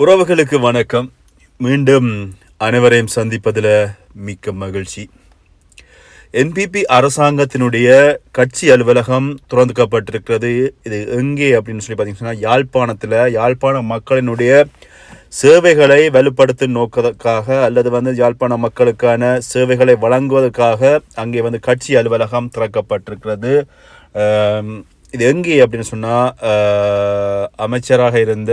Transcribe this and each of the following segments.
உறவுகளுக்கு வணக்கம். மீண்டும் அனைவரையும் சந்திப்பதில் மிக்க மகிழ்ச்சி. என்பிபி அரசாங்கத்தினுடைய கட்சி அலுவலகம் திறந்துக்கப்பட்டிருக்கிறது. இது எங்கே அப்படின்னு சொல்லி பார்த்தீங்கன்னா யாழ்ப்பாணத்தில் யாழ்ப்பாண மக்களினுடைய சேவைகளை வலுப்படுத்தும் நோக்கத்துக்காக அல்லது வந்து யாழ்ப்பாண மக்களுக்கான சேவைகளை வழங்குவதற்காக அங்கே வந்து கட்சி அலுவலகம் திறக்கப்பட்டிருக்கிறது. இது எங்கே அப்படின்னு சொன்னால் அமைச்சராக இருந்த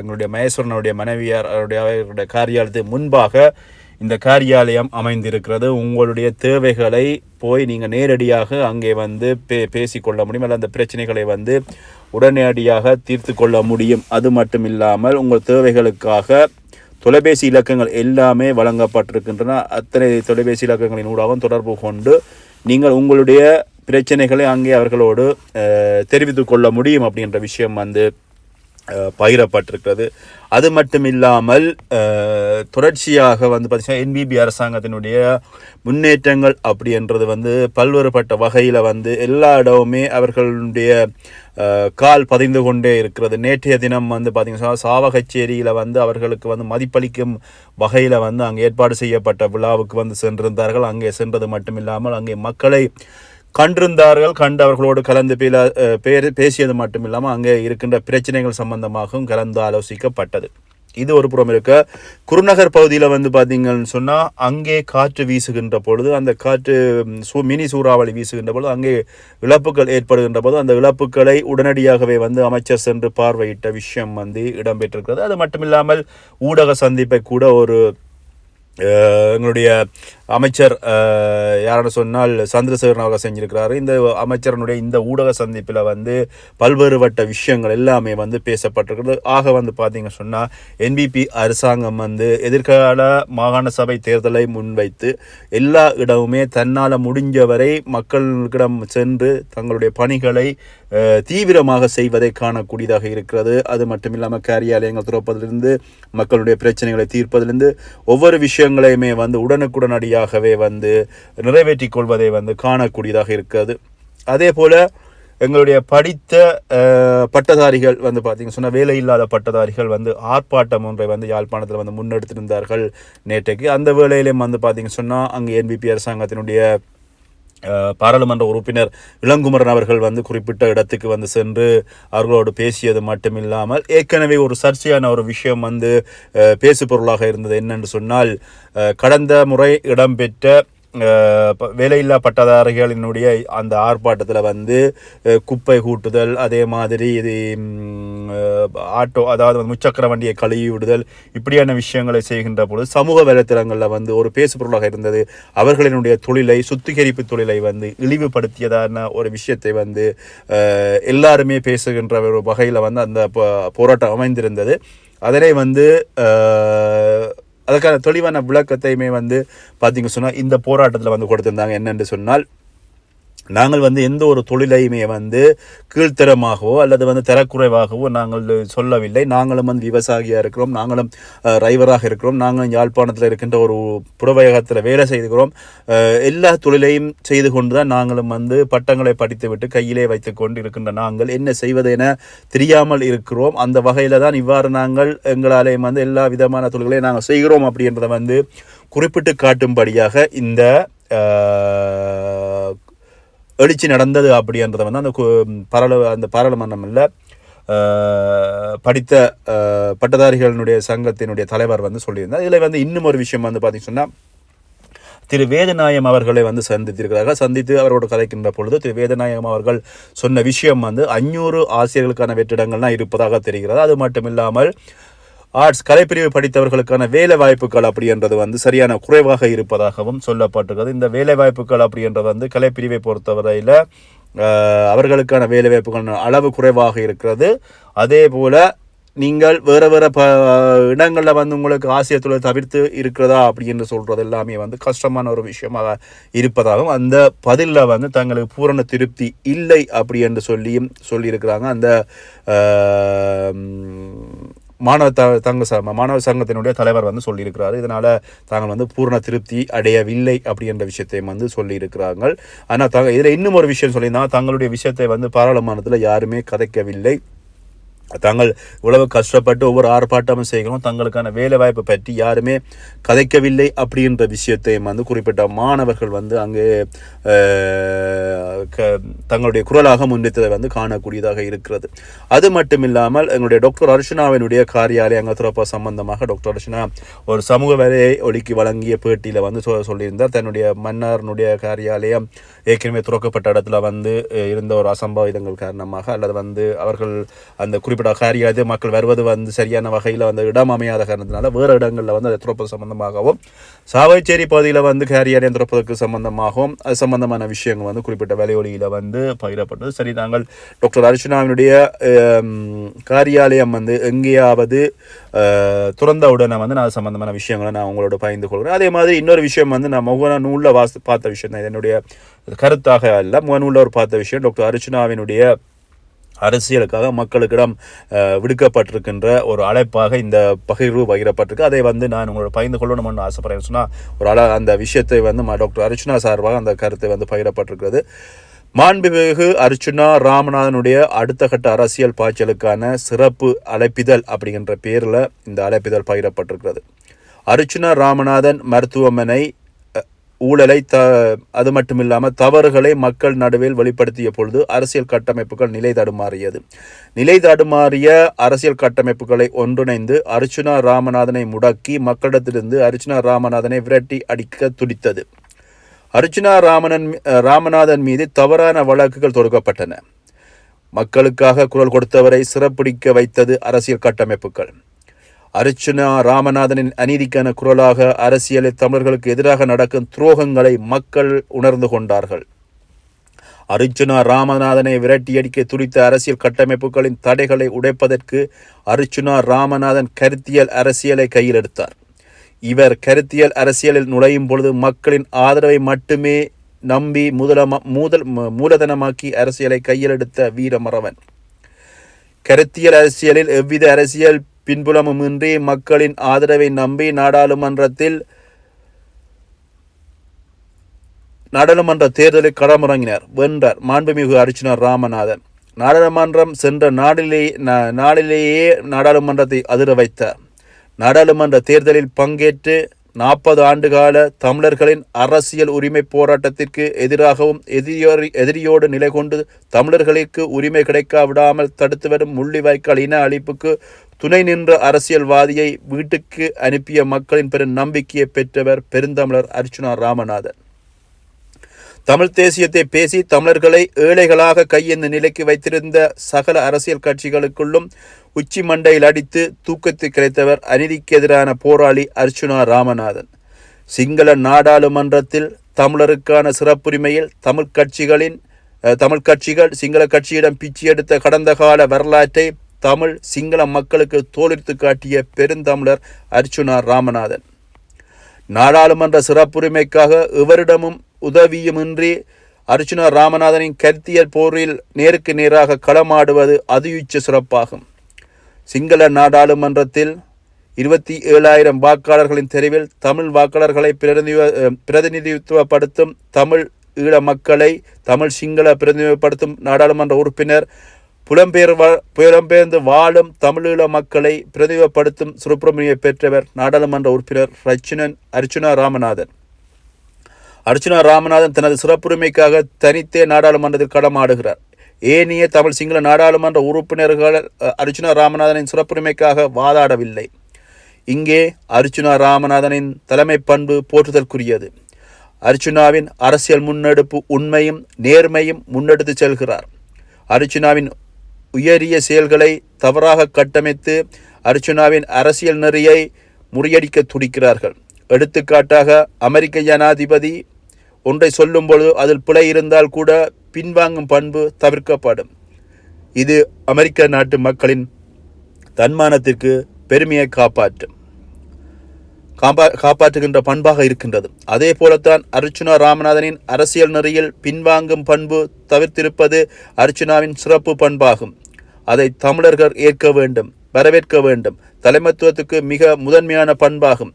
எங்களுடைய மகேஸ்வரனுடைய மனைவியார் அவருடைய அவருடைய காரியாலயத்துக்கு முன்பாக இந்த காரியாலயம் அமைந்திருக்கிறது. உங்களுடைய தேவைகளை போய் நீங்கள் நேரடியாக அங்கே வந்து பே பேசிக்கொள்ள முடியும். அல்ல அந்த பிரச்சனைகளை வந்து உடனடியாக தீர்த்து கொள்ள முடியும். அது மட்டும் இல்லாமல் உங்கள் தேவைகளுக்காக தொலைபேசி இலக்கங்கள் எல்லாமே வழங்கப்பட்டிருக்கின்றன. அத்தனை தொலைபேசி இலக்கங்களின் ஊடாகவும் தொடர்பு கொண்டு நீங்கள் உங்களுடைய பிரச்சனைகளை அங்கே அவர்களோடு தெரிவித்து கொள்ள முடியும் அப்படின்ற விஷயம் வந்து பகிரப்பட்டிருக்கிறது. அது மட்டும் இல்லாமல் தொடர்ச்சியாக வந்து பார்த்திங்கன்னா என்பிபி அரசாங்கத்தினுடைய முன்னேற்றங்கள் அப்படின்றது வந்து பல்வேறுபட்ட வகையில் வந்து எல்லா இடமுமே அவர்களுடைய கால் பதிந்து கொண்டே இருக்கிறது. நேற்றைய தினம் வந்து பார்த்திங்கன்னா சாவகச்சேரியில் வந்து அவர்களுக்கு வந்து மதிப்பளிக்கும் வகையில் வந்து அங்கே ஏற்பாடு செய்யப்பட்ட விழாவுக்கு வந்து சென்றிருந்தார்கள். அங்கே சென்றது மட்டும் இல்லாமல் அங்கே மக்களை கண்டிருந்தார்கள் கண்டு அவர்களோடு கலந்து பேல பேர் பேசியது மட்டும் இல்லாமல் அங்கே இருக்கின்ற பிரச்சனைகள் சம்பந்தமாகவும் கலந்து ஆலோசிக்கப்பட்டது. இது ஒரு புறம் இருக்க குருநகர் பகுதியில் வந்து பார்த்தீங்கன்னு சொன்னால் அங்கே காற்று வீசுகின்ற பொழுது அந்த காற்று சூ மினி சூறாவளி வீசுகின்ற பொழுது அங்கே இழப்புகள் ஏற்படுகின்ற போது அந்த இழப்புகளை உடனடியாகவே வந்து அமைச்சர் சென்று பார்வையிட்ட விஷயம் வந்து இடம்பெற்றிருக்கிறது. அது மட்டும் இல்லாமல் ஊடக சந்திப்பை கூட ஒரு எங்களுடைய அமைச்சர் அஹ், யாருன்னு சொன்னால் சந்திரசேகரன் அவர்கள் செஞ்சிருக்கிறாரு. இந்த அமைச்சரனுடைய இந்த ஊடக சந்திப்பில் வந்து பல்வேறுபட்ட விஷயங்கள் எல்லாமே வந்து பேசப்பட்டிருக்கிறது. ஆக வந்து பார்த்தீங்க சொன்னால் என்பிபி அரசாங்கம் வந்து எதிர்கால மாகாண சபை தேர்தலை முன்வைத்து எல்லா இடமுமே தன்னால் முடிஞ்சவரை மக்களிடம் சென்று தங்களுடைய பணிகளை தீவிரமாக செய்வதை காணக்கூடியதாக இருக்கிறது. அது மட்டும் இல்லாமல் காரியாலயங்கள் திறப்பதிலிருந்து மக்களுடைய பிரச்சனைகளை தீர்ப்பதிலிருந்து ஒவ்வொரு விஷயங்களையுமே வந்து உடனுக்குடனடியாகவே வந்து நிறைவேற்றிக் கொள்வதை வந்து காணக்கூடியதாக இருக்கிறது. அதே போல் எங்களுடைய படித்த பட்டதாரிகள் வந்து பார்த்தீங்க சொன்னால் வேலை இல்லாத பட்டதாரிகள் வந்து ஆர்ப்பாட்டம் ஒன்றை வந்து யாழ்ப்பாணத்தில் வந்து முன்னெடுத்திருந்தார்கள் நேற்றைக்கு. அந்த வேலையிலையும் வந்து பார்த்தீங்க சொன்னால் அங்கே என்பிபி அரசாங்கத்தினுடைய பாராளுமன்ற உறுப்பினர் இளங்குமரன் அவர்கள் வந்து குறிப்பிட்ட இடத்துக்கு வந்து சென்று அவர்களோடு பேசியது மட்டுமில்லாமல் ஏற்கனவே ஒரு சர்ச்சையான ஒரு விஷயம் வந்து பேசுபொருளாக பேசு பொருளாக இருந்தது என்னென்று சொன்னால் கடந்த முறை இடம்பெற்ற வேலையில்லா பட்டதாரிகளினுடைய அந்த ஆர்ப்பாட்டத்தில் வந்து குப்பை கூட்டுதல் அதே மாதிரி இது ஆட்டோ அதாவது வந்து முச்சக்கர வண்டியை கழுவி விடுதல் இப்படியான விஷயங்களை செய்கின்ற பொழுது சமூக வலைத்தளங்களில் வந்து ஒரு பேசு பொருளாக இருந்தது. அவர்களினுடைய தொழிலை சுத்திகரிப்பு தொழிலை வந்து இழிவுபடுத்தியதான ஒரு விஷயத்தை வந்து எல்லாருமே பேசுகின்ற ஒரு வகையில் வந்து அந்த போராட்டம் அமைந்திருந்தது. அதனை வந்து அதுக்கான தெளிவான விளக்கத்தையுமே வந்து பார்த்தீங்க சொன்னால் இந்த போராட்டத்தில் வந்து கொடுத்திருந்தாங்க. என்னென்று சொன்னால் நாங்கள் வந்து எந்த ஒரு தொழிலையுமே வந்து கீழ்த்தரமாகவோ அல்லது வந்து தரக்குறைவாகவோ நாங்கள் சொல்லவில்லை. நாங்களும் வந்து விவசாயியாக இருக்கிறோம். நாங்களும் டிரைவராக இருக்கிறோம். நாங்களும் யாழ்ப்பாணத்தில் இருக்கின்ற ஒரு புறவயகத்தில் வேலை செய்துக்கிறோம் எல்லா தொழிலையும் செய்து கொண்டு தான் நாங்களும் வந்து பட்டங்களை படித்துவிட்டு கையிலே வைத்து கொண்டு இருக்கின்ற நாங்கள் என்ன செய்வது என தெரியாமல் இருக்கிறோம். அந்த வகையில் தான் இவ்வாறு நாங்கள் எங்களாலேயும் வந்து எல்லா விதமான தொழில்களையும் நாங்கள் செய்கிறோம் அப்படின்றத வந்து குறிப்பிட்டு காட்டும்படியாக இந்த எழுச்சி நடந்தது அப்படின்றத வந்து அந்த கு- பாராளு அந்த இல்லை படித்த பட்டதாரிகளினுடைய சங்கத்தினுடைய தலைவர் வந்து சொல்லியிருந்தார். இதில் வந்து இன்னும் ஒரு விஷயம் வந்து பார்த்தீங்கன்னா சொன்னால் திரு வேதநாயம் அவர்களை வந்து சந்தித்திருக்கிறார்கள். சந்தித்து அவரோடு கதைக்கின்ற பொழுது திரு வேதநாயகம் அவர்கள் சொன்ன விஷயம் வந்து அஞ்சூறு ஆசிரியர்களுக்கான வெற்றிடங்கள்லாம் இருப்பதாக தெரிகிறது. அது மட்டும் இல்லாமல் ஆர்ட்ஸ் கலைப்பிரிவு படித்தவர்களுக்கான வேலை வாய்ப்புகள் அப்படின்றது வந்து சரியான குறைவாக இருப்பதாகவும் சொல்லப்பட்டிருக்கிறது. இந்த வேலை வாய்ப்புகள் அப்படின்றது வந்து கலைப்பிரிவை பொறுத்தவரையில் அவர்களுக்கான வேலை வாய்ப்புகள் அளவு குறைவாக இருக்கிறது. அதே போல் நீங்கள் வேறு வேறு ப இடங்களில் வந்து உங்களுக்கு ஆசிய தொழில் தவிர்த்து இருக்கிறதா அப்படின்னு சொல்கிறது எல்லாமே வந்து கஷ்டமான ஒரு விஷயமாக இருப்பதாகவும் அந்த பதிலில் வந்து தங்களுக்கு பூரண திருப்தி இல்லை அப்படி என்று சொல்லியும் சொல்லியிருக்கிறாங்க. அந்த மாணவ த தங்க ச மாணவ சங்கத்தினுடைய தலைவர் வந்து சொல்லியிருக்கிறாரு. இதனால் தாங்கள் வந்து பூரண திருப்தி அடையவில்லை அப்படின்ற விஷயத்தையும் வந்து சொல்லியிருக்கிறார்கள். ஆனால் தாங்க இதில் இன்னும் ஒரு விஷயம் சொல்லியிருந்தாங்க தங்களுடைய விஷயத்தை வந்து பாராளுமன்றத்தில் யாருமே கதைக்கவில்லை. தாங்கள் இவ்வளவு கஷ்டப்பட்டு ஒவ்வொரு ஆர்ப்பாட்டமும் செய்கிறோம் தங்களுக்கான வேலை வாய்ப்பை பற்றி யாருமே கதைக்கவில்லை அப்படின்ற விஷயத்தையும் வந்து குறிப்பிட்ட மாணவர்கள் வந்து அங்கே க- தங்களுடைய குரலாக முன்வைத்ததை வந்து காணக்கூடியதாக இருக்கிறது. அது மட்டும் இல்லாமல் எங்களுடைய டாக்டர் அர்ஷனாவினுடைய காரியாலயம் திறப்ப சம்பந்தமாக டாக்டர் அர்ஷனா ஒரு சமூக வேலையை ஒழுக்கி வழங்கிய பேட்டியில் வந்து சொ- சொல்லியிருந்தார். தன்னுடைய மன்னாரனுடைய காரியாலயம் ஏற்கனவே துறக்கப்பட்ட இடத்துல வந்து இருந்த ஒரு அசம்பாவிதங்கள் காரணமாக அல்லது வந்து அவர்கள் அந்த குறிப்பிட்ட காரியாலயத்தை மக்கள் வருவது வந்து சரியான வகையில் வந்து இடம் அமையாத காரணத்தினால வேறு இடங்களில் வந்து அதை துறப்பது சம்பந்தமாகவும் சாவைச்சேரி பகுதியில் வந்து காரியாலயம் துறப்பதற்கு சம்பந்தமாகவும் அது சம்பந்தமான விஷயங்கள் வந்து குறிப்பிட்ட வேலையொலியில் வந்து பகிரப்பட்டது. சரி நாங்கள் டாக்டர் அர்ச்சனாவினுடைய காரியாலயம் வந்து எங்கேயாவது துறந்த உடனே வந்து நான் சம்மந்தமான சம்பந்தமான விஷயங்களை நான் உங்களோட பகிர்ந்து கொள்கிறேன். அதே மாதிரி இன்னொரு விஷயம் வந்து நான் முக நூலில் வாசி பார்த்த விஷயம் தான். என்னுடைய கருத்தாக அல்ல முகநூலில் ஒரு பார்த்த விஷயம் டாக்டர் அர்ச்சனாவினுடைய அரசியலுக்காக மக்களுக்கிடம் விடுக்கப்பட்டிருக்கின்ற ஒரு அழைப்பாக இந்த பகிர்வு பகிரப்பட்டிருக்கு. அதை வந்து நான் உங்களோட பகிர்ந்து கொள்ளணும்னு ஆசைப்படுறேன். சொன்னால் ஒரு அழ அந்த விஷயத்தை வந்து டாக்டர் அர்ச்சுனா சார்பாக அந்த கருத்தை வந்து பகிரப்பட்டிருக்கிறது. மாண்புமிகு அர்ச்சுனா ராமநாதனுடைய அடுத்த கட்ட அரசியல் பாய்ச்சலுக்கான சிறப்பு அழைப்பிதழ் அப்படிங்கிற பேரில் இந்த அழைப்பிதழ் பகிரப்பட்டிருக்கிறது. அர்ச்சுனா ராமநாதன் மருத்துவமனை ஊழலை த அது மட்டும் இல்லாமல் தவறுகளை மக்கள் நடுவில் வெளிப்படுத்திய பொழுது அரசியல் கட்டமைப்புகள் நிலை தடுமாறியது. நிலை தடுமாறிய அரசியல் கட்டமைப்புகளை ஒன்றிணைந்து அர்ச்சுனா ராமநாதனை முடக்கி மக்களிடத்திலிருந்து அர்ச்சுனா ராமநாதனை விரட்டி அடிக்க துடித்தது. அர்ச்சுனா ராமனன் ராமநாதன் மீது தவறான வழக்குகள் தொடுக்கப்பட்டன. மக்களுக்காக குரல் கொடுத்தவரை சிறப்பிடிக்க வைத்தது அரசியல் கட்டமைப்புகள். அர்ச்சுனா ராமநாதனின் அநீதிக்கான குரலாக அரசியலில் தமிழர்களுக்கு எதிராக நடக்கும் துரோகங்களை மக்கள் உணர்ந்து கொண்டார்கள். அர்ச்சுனா ராமநாதனை விரட்டியடிக்க துடித்த அரசியல் கட்டமைப்புகளின் தடைகளை உடைப்பதற்கு அர்ச்சுனா ராமநாதன் கருத்தியல் அரசியலை கையில் எடுத்தார். இவர் கருத்தியல் அரசியலில் நுழையும் பொழுது மக்களின் ஆதரவை மட்டுமே நம்பி முதலமா மூதல் மூலதனமாக்கி அரசியலை கையில் எடுத்த வீரமறவன். கருத்தியல் அரசியலில் எவ்வித அரசியல் பின்புலமுமின்றி மக்களின் ஆதரவை நம்பி நாடாளுமன்றத்தில் நாடாளுமன்ற தேர்தலில் களமிறங்கினார் வென்றார். மாண்புமிகு அர்ச்சுனா ராமநாதன். நாடாளுமன்றம் சென்ற நாடிலேயே நாளிலேயே நாடாளுமன்றத்தை அதிர வைத்தார். நாடாளுமன்ற தேர்தலில் பங்கேற்று நாற்பது ஆண்டுகால தமிழர்களின் அரசியல் உரிமை போராட்டத்திற்கு எதிராகவும் எதிரியோரி எதிரியோடு நிலை கொண்டு தமிழர்களுக்கு உரிமை கிடைக்காவிடாமல் தடுத்து வரும் முள்ளிவாய்க்கால் இன அழிப்புக்கு துணை நின்ற அரசியல்வாதியை வீட்டுக்கு அனுப்பிய மக்களின் பெரும் நம்பிக்கையை பெற்றவர் பெருந்தமிழர் அர்ச்சுனா ராமநாதன். தமிழ் தேசியத்தை பேசி தமிழர்களை ஏழைகளாக கையெந்த நிலைக்கு வைத்திருந்த சகல அரசியல் கட்சிகளுக்குள்ளும் உச்சி மண்டையில் அடித்து தூக்கத்தில் கிடைத்தவர் அநீதிக்கு எதிரான போராளி அர்ச்சுனா ராமநாதன். சிங்கள நாடாளுமன்றத்தில் தமிழருக்கான சிறப்புரிமையில் தமிழ் கட்சிகளின் தமிழ் கட்சிகள் சிங்கள கட்சியிடம் பிச்சு எடுத்த கடந்த கால வரலாற்றை தமிழ் சிங்கள மக்களுக்கு தோலித்து காட்டிய பெருந்தமிழர் அர்ச்சுனா ராமநாதன். நாடாளுமன்ற சிறப்புரிமைக்காக இவரிடமும் உதவியுமின்றி அர்ச்சுனா ராமநாதனின் கருத்தியல் போரில் நேருக்கு நேராக களமாடுவது அதியுச்ச சிறப்பாகும். சிங்கள நாடாளுமன்றத்தில் இருபத்தி ஏழாயிரம் வாக்காளர்களின் தெரிவில் தமிழ் வாக்காளர்களை பிரதிநிதி பிரதிநிதித்துவப்படுத்தும் தமிழ் ஈழ மக்களை தமிழ் சிங்கள பிரதிநிதித்துவப்படுத்தும் நாடாளுமன்ற உறுப்பினர் புலம்பெயர் வா- புலம்பெயர்ந்து வாழும் தமிழீழ மக்களை பிரதிபப்படுத்தும் சுப்பிரமணியை பெற்றவர் நாடாளுமன்ற உறுப்பினர் ரச்சினன் அர்ச்சுனா ராமநாதன். அர்ச்சுனா ராமநாதன் தனது சிறப்புரிமைக்காக தனித்தே நாடாளுமன்றத்தில் களமாடுகிறார். ஏனைய தமிழ் சிங்கள நாடாளுமன்ற உறுப்பினர்கள் அர்ச்சுனா ராமநாதனின் சிறப்புரிமைக்காக வாதாடவில்லை. இங்கே அர்ச்சுனா ராமநாதனின் தலைமை பண்பு போற்றுதற்குரியது அர்ச்சுனாவின் அரசியல் முன்னெடுப்பு உண்மையும் நேர்மையும் முன்னெடுத்து செல்கிறார். அர்ச்சுனாவின் உயரிய செயல்களை தவறாக கட்டமைத்து அர்ச்சுனாவின் அரசியல் நெறியை முறியடிக்க துடிக்கிறார்கள். எடுத்துக்காட்டாக அமெரிக்க ஜனாதிபதி ஒன்றை சொல்லும்பொழுது அதில் பிழை இருந்தால் கூட பின்வாங்கும் பண்பு தவிர்க்கப்படும். இது அமெரிக்க நாட்டு மக்களின் தன்மானத்திற்கு பெருமையை காப்பாற்றும். காப்பா காப்பாற்றுகின்ற பண்பாக இருக்கின்றது. அதே போலத்தான் அர்ச்சுனா ராமநாதனின் அரசியல் நெறியில் பின்வாங்கும் பண்பு தவிர்த்திருப்பது அர்ச்சுனாவின் சிறப்பு பண்பாகும். அதை தமிழர்கள் ஏற்க வேண்டும் வரவேற்க வேண்டும். தலைமத்துவத்துக்கு மிக முதன்மையான பண்பாகும்.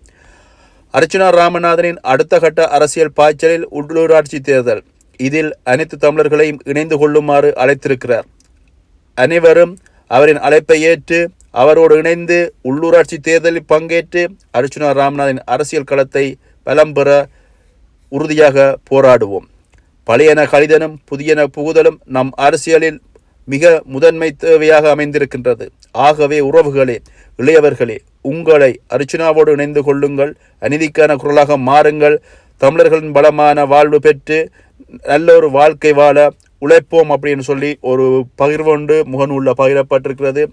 அர்ச்சுனா ராமநாதனின் அடுத்த கட்ட அரசியல் பாய்ச்சலில் உள்ளூராட்சி தேர்தல். இதில் அனைத்து தமிழர்களையும் இணைந்து கொள்ளுமாறு அழைத்திருக்கிறார். அனைவரும் அவரின் அழைப்பை ஏற்று அவரோடு இணைந்து உள்ளூராட்சி தேர்தலில் பங்கேற்று அர்ச்சுனா ராம்நாதின் அரசியல் களத்தை பலம் பெற உறுதியாக போராடுவோம். பழையன கழிதனும் புதியன புகுதலும் நம் அரசியலில் மிக முதன்மை தேவையாக அமைந்திருக்கின்றது. ஆகவே உறவுகளே இளையவர்களே உங்களை அர்ச்சுனாவோடு இணைந்து கொள்ளுங்கள். அநீதிக்கான குரலாக மாறுங்கள். தமிழர்களின் பலமான வாழ்வு பெற்று நல்ல ஒரு வாழ்க்கை வாழ உழைப்போம் அப்படின்னு சொல்லி ஒரு பகிர்வொன்று முகநூலில் பகிரப்பட்டிருக்கிறது.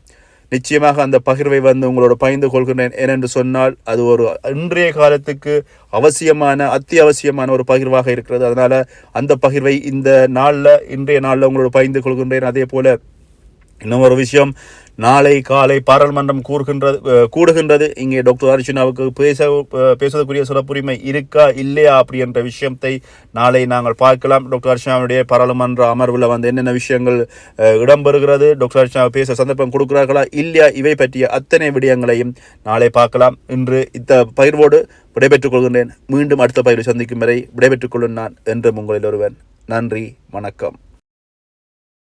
நிச்சயமாக அந்த பகிர்வை வந்து உங்களோட பகிர்ந்து கொள்கிறேன் ஏனென்று சொன்னால் அது ஒரு இன்றைய காலத்துக்கு அவசியமான அத்தியாவசியமான ஒரு பகிர்வாக இருக்கிறது. அதனால் அந்த பகிர்வை இந்த நாளில் இன்றைய நாளில் உங்களோட பகிர்ந்து கொள்கின்றேன். அதே போல் இன்னும் ஒரு விஷயம் நாளை காலை பாராளுமன்றம் கூறுகின்றது கூடுகின்றது. இங்கே டாக்டர் அர்ஜுனாவுக்கு பேச பேசுவதற்குரிய சிறப்புரிமை இருக்கா இல்லையா அப்படி என்ற விஷயத்தை நாளை நாங்கள் பார்க்கலாம். டாக்டர் அர்ச்சனாவுடைய பாராளுமன்ற அமர்வில் வந்து என்னென்ன விஷயங்கள் இடம்பெறுகிறது டாக்டர் அர்ச்சனா பேச சந்தர்ப்பம் கொடுக்கிறார்களா இல்லையா இவை பற்றிய அத்தனை விடயங்களையும் நாளை பார்க்கலாம். இன்று இந்த பயிர்வோடு விடைபெற்றுக் கொள்கின்றேன். மீண்டும் அடுத்த பயிர் சந்திக்கும் வரை விடைபெற்றுக் கொள்ளும் நான் என்றும் உங்களில் ஒருவன். நன்றி வணக்கம்.